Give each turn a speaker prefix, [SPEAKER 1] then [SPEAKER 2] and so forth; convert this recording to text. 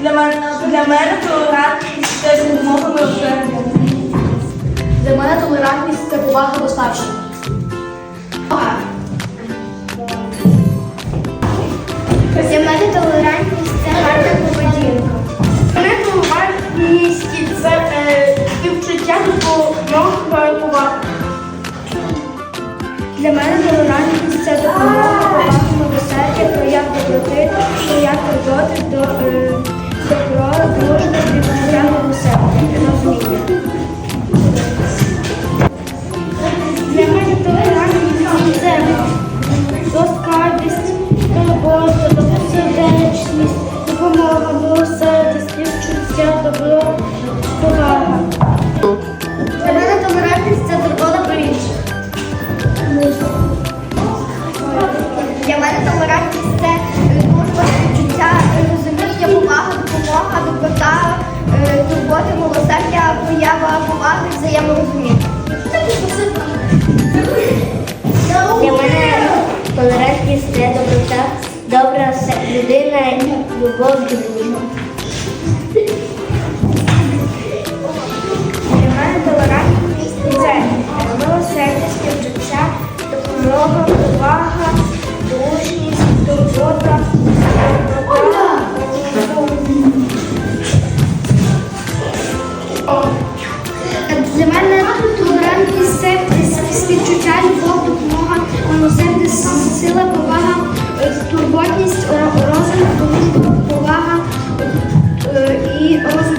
[SPEAKER 1] Для мене, для мене толерантність це допомога милосердя.
[SPEAKER 2] Для мене толерантність це повага до старших.
[SPEAKER 3] Для мене толерантність це гарна поведінка.
[SPEAKER 1] Мене толерантність це е, співчуття допомога повага.
[SPEAKER 3] Для мене толерантність це допомога, повага, милосердя, прояв доброти, прояв турботи, до, е, відчуття милосердя, розуміння. Для турбота, милосердя, поява поваги, взаєморозуміння.
[SPEAKER 4] Для мене толерантність це доброта, добра людина, любов і дружба.
[SPEAKER 3] мене сила, повага, е, турботність, е, розум, повага е, і розум.